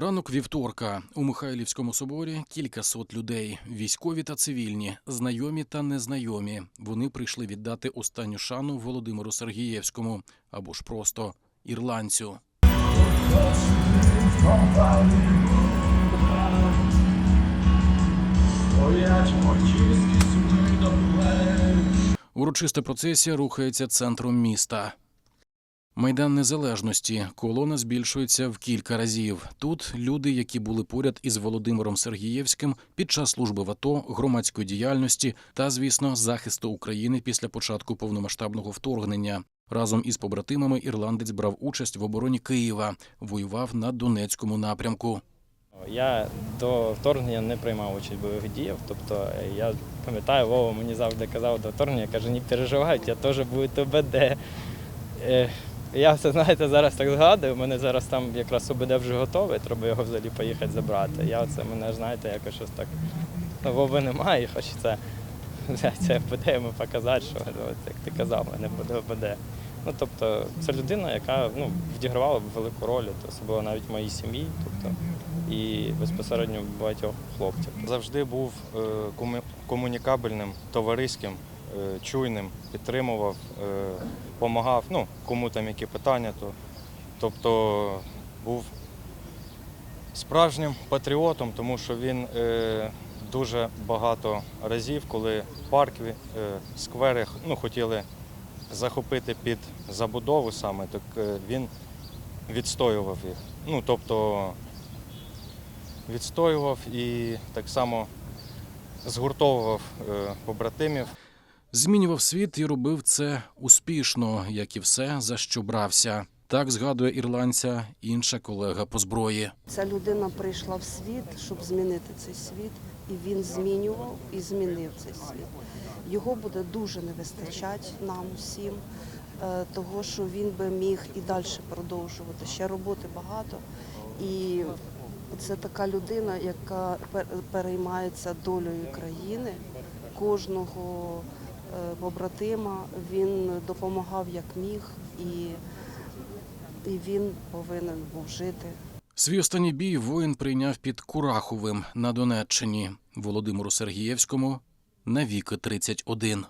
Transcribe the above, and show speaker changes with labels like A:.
A: Ранок вівторка у Михайлівському соборі кількасот людей, військові та цивільні, знайомі та незнайомі. Вони прийшли віддати останню шану Володимиру Сергієвському або ж просто ірландцю. Урочиста процесія рухається центром міста. Майдан Незалежності колона збільшується в кілька разів. Тут люди, які були поряд із Володимиром Сергієвським під час служби в АТО, громадської діяльності та, звісно, захисту України після початку повномасштабного вторгнення. Разом із побратимами ірландець брав участь в обороні Києва, воював на Донецькому напрямку.
B: Я до вторгнення не приймав участь бойових діях. Тобто е, я пам'ятаю, Вова мені завжди казав до вторгнення, каже, не переживай, я теж буду ОБД. Я це, знаєте, зараз так згадую, у мене зараз там якраз ОБД вже готовий, треба його взагалі поїхати забрати. Я оце мене, знаєте, якось щось так. Ну, Вови немає, хочеться взяти це ОБД йому показати, що от, як ти казав, мене буде ОБД. Ну, тобто, це людина, яка ну, відігравала велику роль, особливо навіть в моїй сім'ї, тобто, і безпосередньо багатьох хлопців.
C: Завжди був е, кому- комунікабельним, товариським, чуйним, підтримував, допомагав, ну, кому там які питання, то, тобто був справжнім патріотом, тому що він е, дуже багато разів, коли парки, е, сквери ну, хотіли захопити під забудову саме, так е, він відстоював їх. Ну, тобто відстоював і так само згуртовував е, побратимів.
A: Змінював світ і робив це успішно, як і все, за що брався. Так згадує ірландця інша колега по зброї.
D: Ця людина прийшла в світ, щоб змінити цей світ, і він змінював і змінив цей світ. Його буде дуже не вистачати нам усім, е, того що він би міг і далі продовжувати. Ще роботи багато. І це така людина, яка пер- переймається долею країни, кожного побратима. Він допомагав як міг, і, і він повинен був жити.
A: Свій останній бій воїн прийняв під Кураховим на Донеччині Володимиру Сергієвському на віки 31.